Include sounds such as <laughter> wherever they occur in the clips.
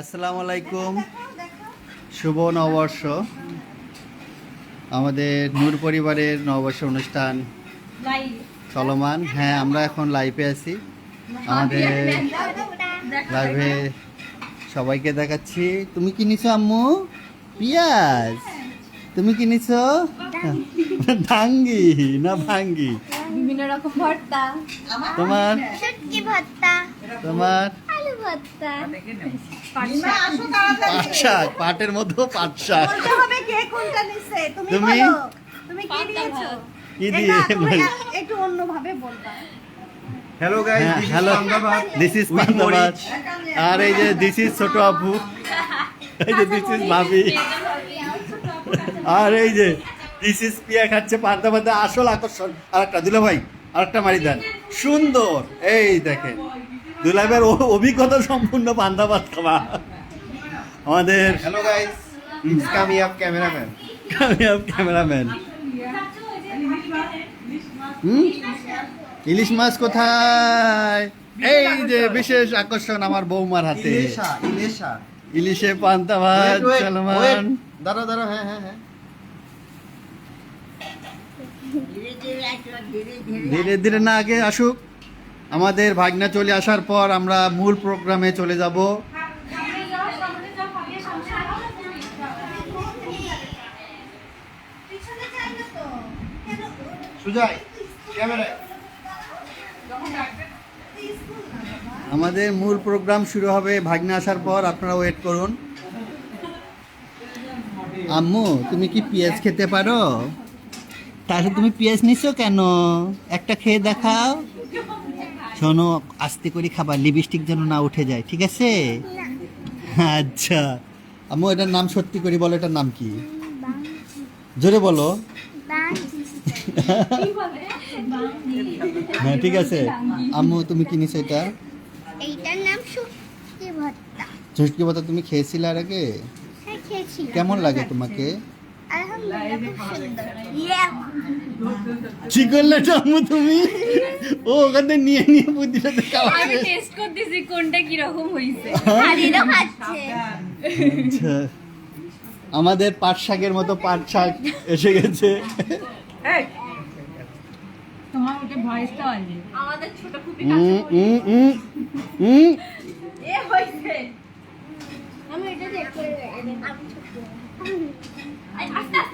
আসসালামু আলাইকুম। শুভ নববর্ষ। আমাদের নূর পরিবারের নববর্ষ অনুষ্ঠান চলমান। হ্যাঁ আমরা এখন লাইভে আছি। আমাদের লাইভে সবাইকে দেখাচ্ছি। তুমি কি নিছো আম্মু? পিয়াজ। তুমি কি নিছো? ডাঙ্গি না ভাঙ্গি? বিভিন্ন রকম ভর্তা। তোমার? ভর্তা। তোমার? আলু ভর্তা পাট শাক পাটের মধ্যে পাট শাক হবে কে কোনটা নিছে? তুমি তুমি? বলো। তুমি কি দিয়েছ? কি দিয়ে একটু অন্যভাবে বলবা। হ্যালো গাইস হ্যাঁ, হ্যালো দিস ইজ পান্দাবাদ আর এই যে দিস ইজ ছোট আপু। এই যে দিস ইজ ভাবি। আর এই যে দিস ইজ পিয়া খাচ্ছে পান্দাবাদে আসল আকর্ষণ। আর একটা দুলা ভাই আর একটা মারি দেন। সুন্দর। এই দেখেন। দুলাভাইয়ের অ- অভিজ্ঞতা সম্পূর্ণ পান্দাবাদ খাওয়া। আমাদের হ্যালো গাইস ইটস কামি আপ ক্যামেরাম্যান ক্যামেরাম্যান হুম ইলিশ মাছ কোথায়? এই যে বিশেষ আকর্ষণ আমার বৌমার হাতে। ইলেশা ইলেশা। ইলিশে পান্তা ভাত সালমান. দাঁড়াও দাঁড়াও হ্যাঁ হ্যাঁ হ্যাঁ। ধীরে ধীরে না আগে আসুক। আমাদের ভাগনা চলে আসার পর আমরা মূল প্রোগ্রামে চলে যাব। আমাদের মূল প্রোগ্রাম শুরু হবে ভাগনা আসার পর, আপনারা ওয়েট করুন। আম্মু, তুমি কি পেঁয়াজ খেতে পারো? তাহলে তুমি পেঁয়াজ নিছো কেন? একটা খেয়ে দেখাও। শোনো আস্তে করে খাবার লিপস্টিক যেন না উঠে যায় ঠিক আছে? আচ্ছা। আম্মু এটার নাম সত্যি করে বলো এটার নাম কি? জোরে বলো। হ্যাঁ ঠিক আছে। আম্মু তুমি কি নিছো এটা? এইটার নাম শুটকি ভর্তা। ঝুটকি পাতা তুমি খেয়েছিলে আর আগে? হ্যাঁ কেমন লাগে তোমাকে? আলহামদুলিল্লাহ তুমি? ও ওখানে নিয়ে নিয়ে বুদ্ধিটা খাওয়া আমি টেস্ট করতেছি কোনটা কি রকম হইছে <laughs> আচ্ছা। আমাদের পাট শাকের মতো পাট শাক এসে গেছে। তোমার ওটা ভয়েসটা আছে। আমাদের ছোট খুবই। এ হইছে। আমি এটা দেখতে আমি ছোট আই, আস্তে আস্তে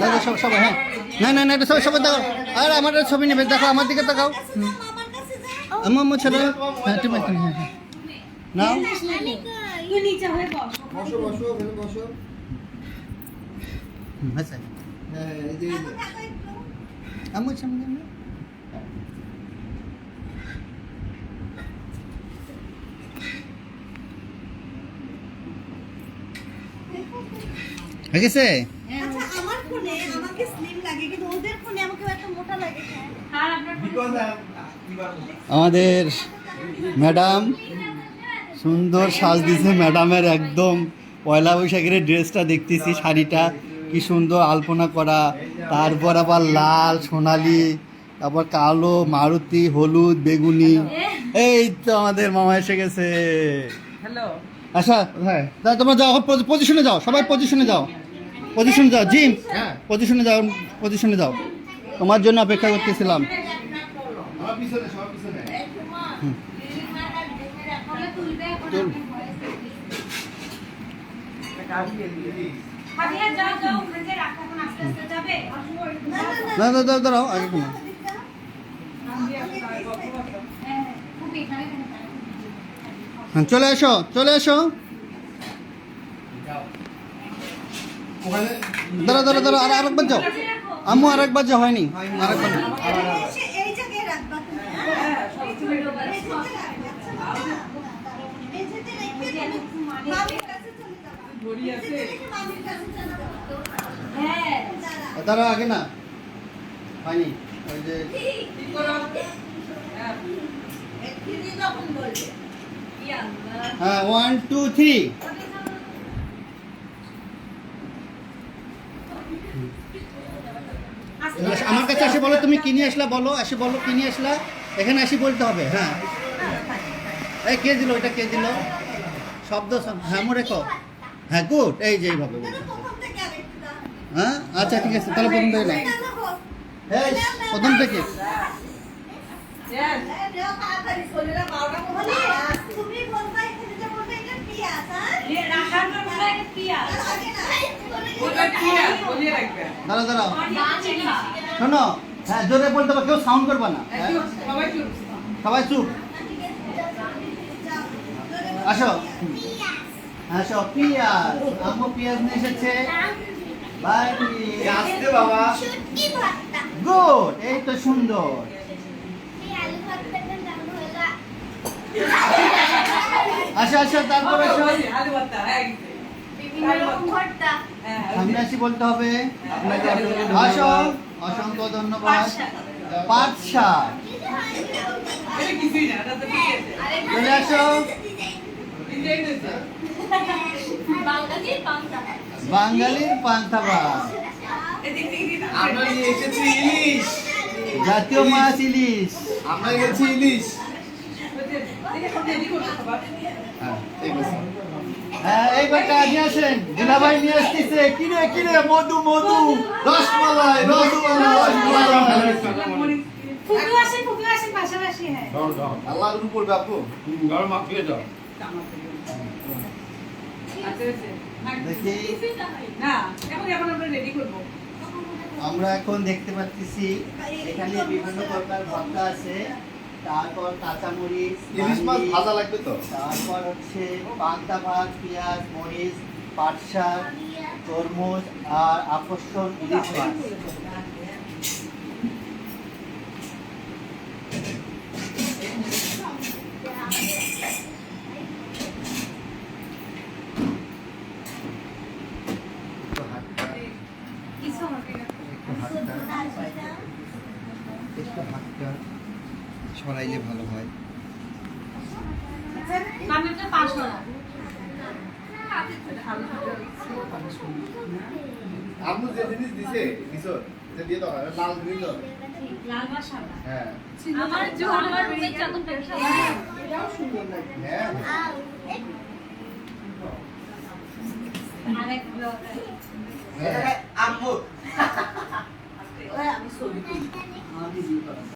না, সব- সবাই হ্যাঁ। না না না এটা সবাই সবাই দেখো আর আমার ছবি নেবে দেখো আমার দিকে তাকাও। আমার আম্মু আম্মু হ্যাঁ তুমি হ্যাঁ হ্যাঁ। নাও। তুই নিচে হয়ে বস বসো বসো বসো। হুম, আচ্ছা। হ্যাঁ আম্মু সামনে হয়ে গেছে আচ্ছা আমার ফোনে আমাকে স্লিম লাগে কিন্তু ওদের ফোনে আমাকে এত মোটা লাগে এবার আমাদের ম্যাডাম সুন্দর সাজ দিছে ম্যাডামের একদম পয়লা বৈশাখের ড্রেসটা দেখতেছি শাড়িটা কি সুন্দর আলপনা করা তারপর আবার লাল সোনালি তারপর কালো মারুতি হলুদ বেগুনি। এই তো আমাদের মামা এসে গেছে। হ্যালো। আচ্ছা হ্যাঁ তোমরা যাও পজিশনে যাও সবাই পজিশনে যাও। পজিশনে যাও জিম। হ্যাঁ। পজিশনে যাও পজিশনে যাও। তোমার জন্য অপেক্ষা করতেছিলাম। আমার পিছনে সবার পিছনে চল ভাবিয়া যাও যাও ওখানে রাখো এখন আস্তে আস্তে যাবে না না না না দাও দাও দাঁড়াও আগে তোমার খুব এখানে হ্যাঁ চলে এসো চলে এসো। দাঁড়া দাঁড়া দাঁড়া আর একবার যাও। আম্মু আরেকবার যা হয়নি। আরেকবার হ্যাঁ। আগে না। হয়নি। ওই যে হ্যাঁ। ওয়ান টু থ্রি আমার কাছে এসে বলো, তুমি কি নিয়ে আসলা বলো এসে বলো, কি নিয়ে আসলা? এখানে এসে বলতে হবে হ্যাঁ। এই কে দিল, ওইটা কে দিল? শব্দ হ্যাঁ মনে রেখো। হ্যাঁ গুড, এই যে এইভাবে হ্যাঁ আচ্ছা ঠিক আছে, তাহলে প্রথম থেকে প্রথম থেকে। রাখবে দাঁড়াও। শোনো হ্যাঁ জোরে বলতে হবে কেউ সাউন্ড করবা না। হ্যাঁ? সবাই চুপ। আসো। আসো পিয়াজ। আম্মু পিয়াজ নিয়ে এসেছে। বাই আসতে বাবা। গুড এই তো সুন্দর। আসো আসো তারপর হ্যাঁ হ্যাঁ সামনে আসি বলতে হবে। আপনাকে আসো। অসংখ্য ধন্যবাদ। চলে আসো। বাঙালির পান্তা ভাত। জাতীয় মাছ ইলিশ। আমরা এনেছি ইলিশ। হ্যাঁ ঠিক আছে। হ্যাঁ এইবারটা নিয়ে আসেন। দুলাভাই নিয়ে আসতেছে। কিরে কিরে মধু মধু। রসমালাই রসমালাই পাশাপাশি হ্যাঁ। আল্লাহ উপর বাপু গরম মাখিয়ে দাও। দেখি। না এখন এখন আমরা আমরা এখন দেখতে পাচ্ছি এখানে বিভিন্ন প্রকার ভর্তা আছে। তারপর কাঁচামরিচ ইলিশ মাছ ভাজা লাগবে তো? তারপর হচ্ছে পান্তা ভাত পেঁয়াজ মরিচ পাট শাক তরমুজ আর আকর্ষণ ইলিশ মাছ। একটু হাতটা। সরাইলে ভালো হয়। যে জিনিস দিছে যে দিয়ে দাও লাল দিয়ে দাও। লাল বা সাদা হ্যাঁ। আমার যে আমার চাদর হ্যাঁ। আরেক হ্যাঁ। আম্মু। ওই আমি ছবি তুলি। আমি